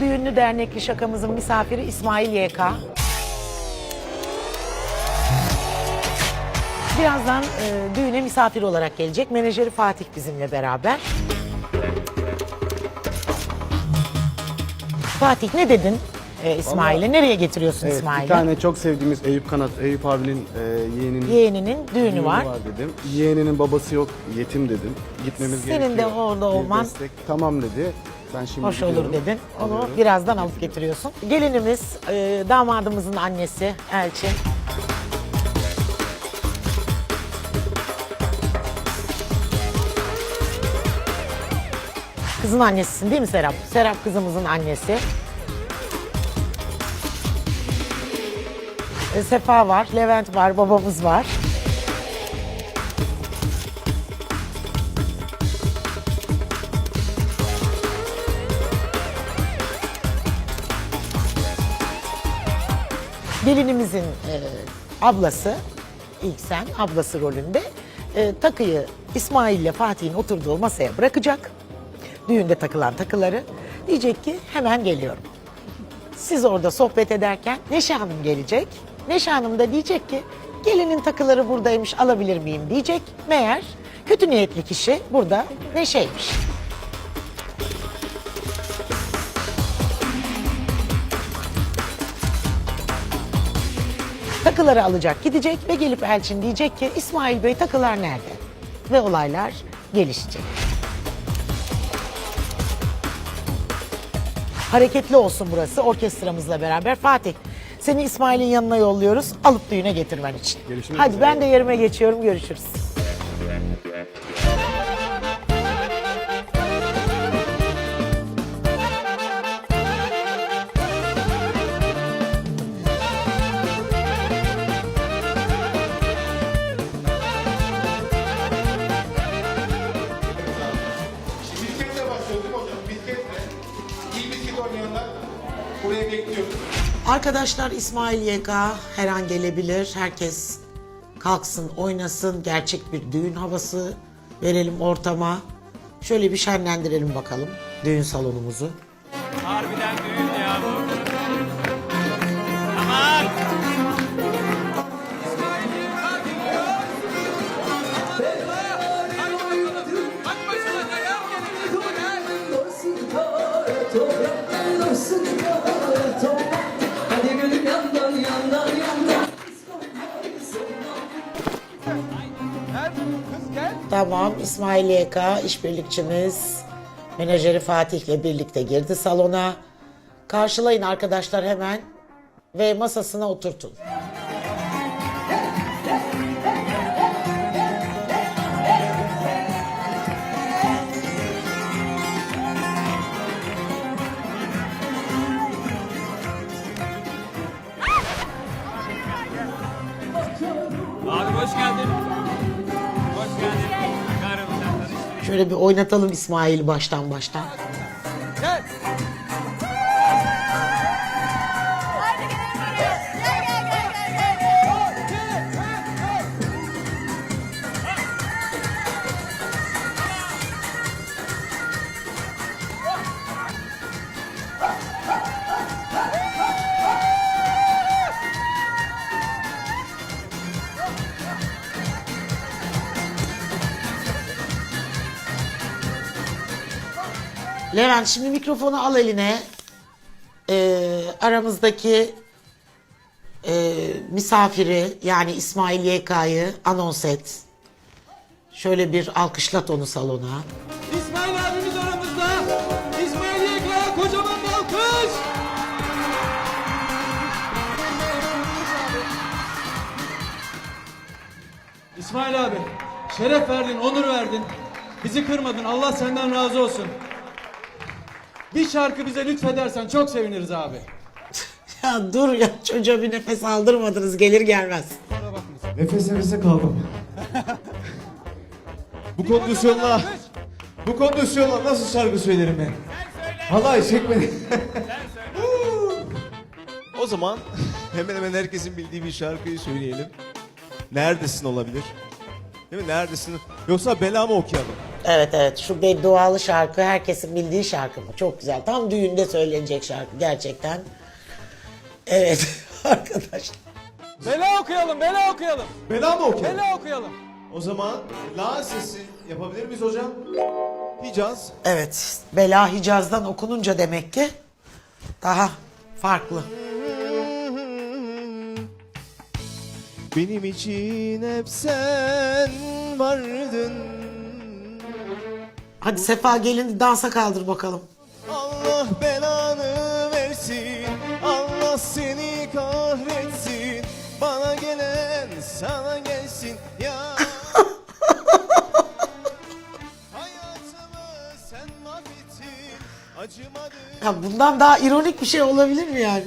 Düğünlü dernekli şakamızın misafiri İsmail YK. Birazdan e, düğüne misafir olarak gelecek. Menajeri Fatih bizimle beraber. Fatih ne dedin e, İsmail'e? Nereye getiriyorsun Evet, İsmail'i? bir tane çok sevdiğimiz Eyüp Kanat, Eyüp abinin e, yeğeninin Yeğeninin düğünü, düğünü var. dedim. Yeğeninin babası yok, yetim dedim. Gitmemiz Senin gerekiyor. de orada Bir olman- destek. Tamam dedi. Ben şimdi Hoş olur dedin. Onu alıyorum. birazdan alıp getiriyorsun. Gelinimiz, e, damadımızın annesi Elçin. Kızın annesisin değil mi Serap? Serap kızımızın annesi. E, Sefa var, Levent var, babamız var. Gelinimizin e, ablası, ilk sen ablası rolünde e, takıyı İsmail ile Fatih'in oturduğu masaya bırakacak. Düğünde takılan takıları. Diyecek ki hemen geliyorum. Siz orada sohbet ederken Neşe Hanım gelecek. Neşe Hanım da diyecek ki gelinin takıları buradaymış alabilir miyim diyecek. Meğer kötü niyetli kişi burada Neşe'ymiş. Takıları alacak gidecek ve gelip Elçin diyecek ki İsmail Bey takılar nerede? Ve olaylar gelişecek. Hareketli olsun burası orkestramızla beraber. Fatih seni İsmail'in yanına yolluyoruz alıp düğüne getirmen için. Görüşmek Hadi ben de yerime geçiyorum görüşürüz. Arkadaşlar İsmail YK her an gelebilir. Herkes kalksın, oynasın. Gerçek bir düğün havası verelim ortama. Şöyle bir şenlendirelim bakalım düğün salonumuzu. Harbiden düğün Tamam İsmail YK işbirlikçimiz menajeri Fatih'le birlikte girdi salona. Karşılayın arkadaşlar hemen ve masasına oturtun. Şöyle bir oynatalım İsmail baştan baştan. Gel. Levent şimdi mikrofonu al eline. Ee, aramızdaki e, misafiri yani İsmail YK'yı anons et. Şöyle bir alkışlat onu salona. İsmail abimiz aramızda. İsmail Yekla kocaman bir alkış. İsmail abi, şeref verdin, onur verdin. Bizi kırmadın. Allah senden razı olsun. Bir şarkı bize lütfedersen çok seviniriz abi. Ya dur ya çocuğa bir nefes aldırmadınız gelir gelmez. Nefes nefese kaldım. bu kondisyonla bu kondisyonla nasıl şarkı söylerim ben? Halay çekmedi. o zaman hemen hemen herkesin bildiği bir şarkıyı söyleyelim. Neredesin olabilir? Değil mi? Neredesin? Yoksa bela mı okuyalım? Evet evet şu beddualı şarkı herkesin bildiği şarkı mı? Çok güzel. Tam düğünde söylenecek şarkı gerçekten. Evet arkadaşlar. Bela okuyalım, bela okuyalım. Bela mı okuyalım? Bela okuyalım. O zaman la sesi yapabilir miyiz hocam? Hicaz. Evet Bela Hicaz'dan okununca demek ki daha farklı. Benim için hep sen vardın. Hadi Sefa gelin dansa kaldır bakalım. Allah belanı versin. Allah seni kahretsin. Bana gelen sana gelsin ya. Hayatımı sen mahvettin. Acımadın. Ya bundan daha ironik bir şey olabilir mi yani?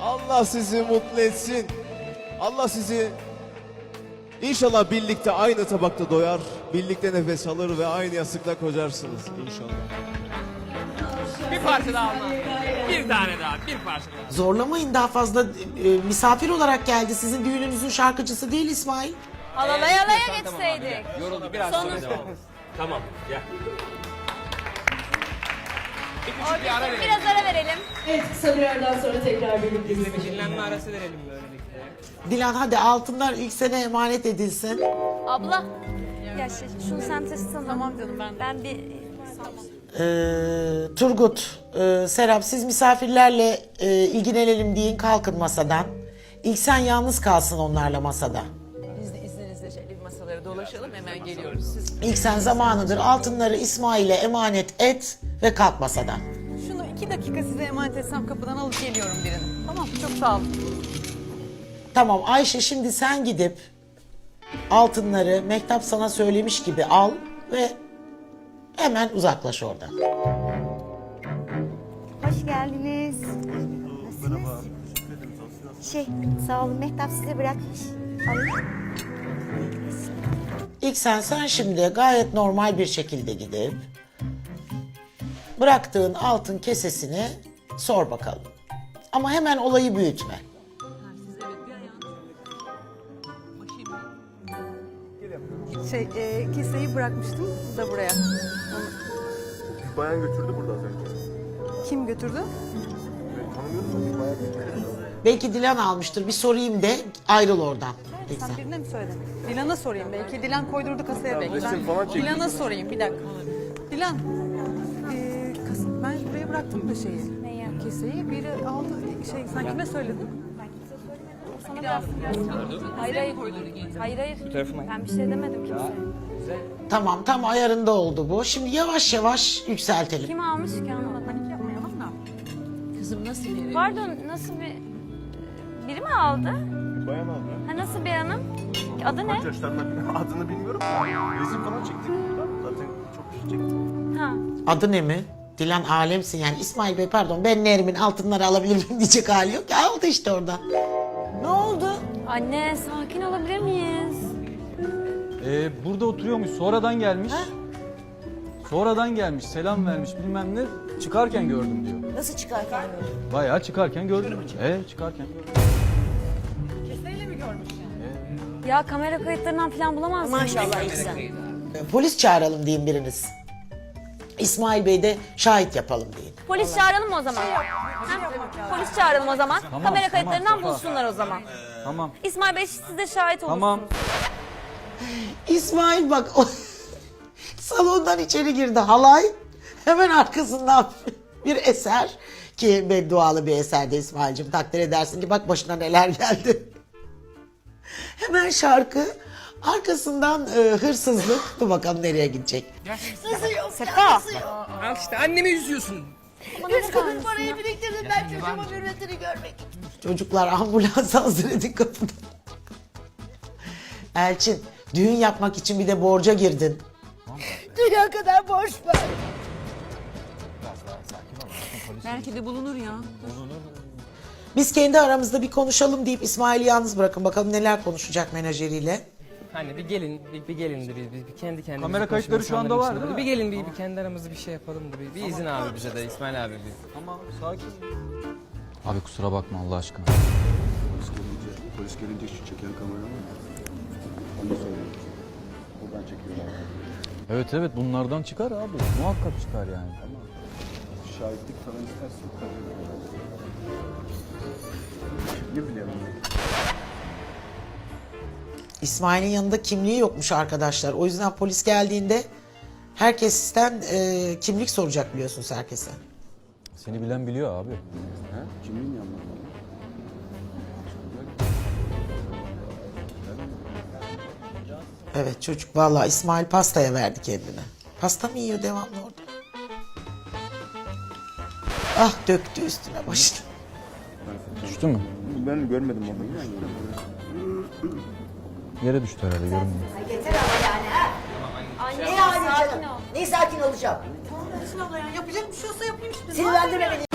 Allah sizi mutlu etsin. Allah sizi İnşallah birlikte aynı tabakta doyar, birlikte nefes alır ve aynı yastıkta kocarsınız inşallah. Bir parça daha alma. Bir tane daha, bir parça daha. Zorlamayın daha fazla e, misafir olarak geldi. Sizin düğününüzün şarkıcısı değil İsmail. Alalaya alaya geçseydik. Yoruldu biraz sonra devam. Tamam, gel. Bir ara verelim. Biraz ara verelim. Evet kısa bir aradan sonra tekrar birlikteyiz. Bir dinlenme arası verelim böylelikle. Dilan hadi altınlar ilk sene emanet edilsin. Abla. Ya şey, şunu sen taşısana. Tamam canım ben. Ben bir... Ee, Turgut, e, Serap siz misafirlerle e, ilgilenelim deyin kalkın masadan. İlk sen yalnız kalsın onlarla masada. Dolaşalım hemen geliyoruz. Siz İlk sen zamanıdır altınları İsmail'e emanet et ve kalk masadan. şunu iki dakika size emanet etsem kapıdan alıp geliyorum birini. Tamam çok sağ olun. Tamam Ayşe şimdi sen gidip altınları Mehtap sana söylemiş gibi al ve hemen uzaklaş oradan. Hoş geldiniz. Nasılsınız? Şey, sağ olun Mehtap size bırakmış. Alayım. İlk sen sen şimdi gayet normal bir şekilde gidip bıraktığın altın kesesini sor bakalım. Ama hemen olayı büyütme. Şey e, keseyi bırakmıştım da buraya. Bayan götürdü burada az önce. Kim götürdü? Götürdü. Belki Dilan almıştır. Bir sorayım de ayrıl oradan. İlk Sen birine mi söyledin? Dilan'a sorayım belki. Dilan koydurdu kasaya belki. resim falan Ben. Dilan'a sorayım bir dakika. Dilan. E, kas, ben buraya bıraktım da şeyi. Neyi? Keseyi biri aldı. Şey sen kime söyledin? Sana bıraktım. Hayır hayır. Hayır hayır. Ben bir şey demedim kimseye. Tamam tam ayarında oldu bu. Şimdi yavaş yavaş yükseltelim. Kim almış ki anlamadım. Panik yapmayalım da. Kızım nasıl biri? Pardon nasıl bir... Biri mi aldı? Bayan aldı. Ha nasıl bir hanım? Adı ne? Kaç yaşlarında adını bilmiyorum da resim falan çektik burada. Zaten çok kişi çekti. Ha. Adı ne mi? Dilan alemsin yani. İsmail Bey pardon ben Nerimin altınları alabilir miyim diyecek hali yok. Ya aldı işte oradan. Ne oldu? Anne sakin olabilir miyiz? Ee, burada oturuyormuş, sonradan gelmiş. Sonradan gelmiş, selam vermiş bilmem ne. Çıkarken gördüm diyor. Nasıl çıkarken Bayağı çıkarken gördüm. Ee, çıkarken. Ya kamera kayıtlarından falan bulamaz mısın? Maşallah ilk sen. Ee, Polis çağıralım deyin biriniz. İsmail Bey de şahit yapalım deyin. Polis çağıralım o zaman? Ha? Polis çağıralım o zaman. Tamam, Kamera tamam, kayıtlarından Safa. bulsunlar o zaman. Tamam, İsmail Bey siz de şahit olun. tamam. İsmail bak o salondan içeri girdi halay. Hemen arkasından bir eser ki beddualı bir eserde İsmail'cim takdir edersin ki bak başına neler geldi. Hemen şarkı arkasından e, hırsızlık dur bakalım nereye gidecek. Sefa. Al işte annemi üzüyorsun. Üç kuruş parayı biriktirdim ben çocuğumun hürmetini görmek için. Çocuklar ambulans hazır edin kapıda. Elçin düğün yapmak için bir de borca girdin. Dünya kadar borç var. Belki de bulunur ya. Biz kendi aramızda bir konuşalım deyip İsmail'i yalnız bırakın. Bakalım neler konuşacak menajeriyle. Hani bir gelin, bir, bir gelin de biz, biz bir kendi kendimize Kamera konuşalım kayıtları şu anda insanların var, içinde. değil mi? Bir gelin bir, bir kendi aramızda bir şey yapalım da bir, bir izin abi bize de İsmail abi bir. Tamam, sakin. Abi kusura bakma Allah aşkına. Polis gelince, polis gelince şu çeken kamera var mı? Onu çekiyorlar. Evet evet bunlardan çıkar abi. Muhakkak çıkar yani. Şahitlik falan istersin. Tabii. Ne bileyim ben. İsmail'in yanında kimliği yokmuş arkadaşlar. O yüzden polis geldiğinde herkesten e, kimlik soracak biliyorsunuz herkese. Seni bilen biliyor abi. He? Kimin yanında? Evet çocuk vallahi İsmail pastaya verdi kendini. Pasta mı yiyor devamlı orada? Ah döktü üstüne başını. Düştü mü? Ben görmedim onu. Yere düştü herhalde görünmüyor. Yeter ama yani ha. Anne Ne yani sakin canım? ol. Ne sakin olacağım? Tamam Elçin abla ya yapacak bir şey olsa yapayım işte. Sinirlendirme beni.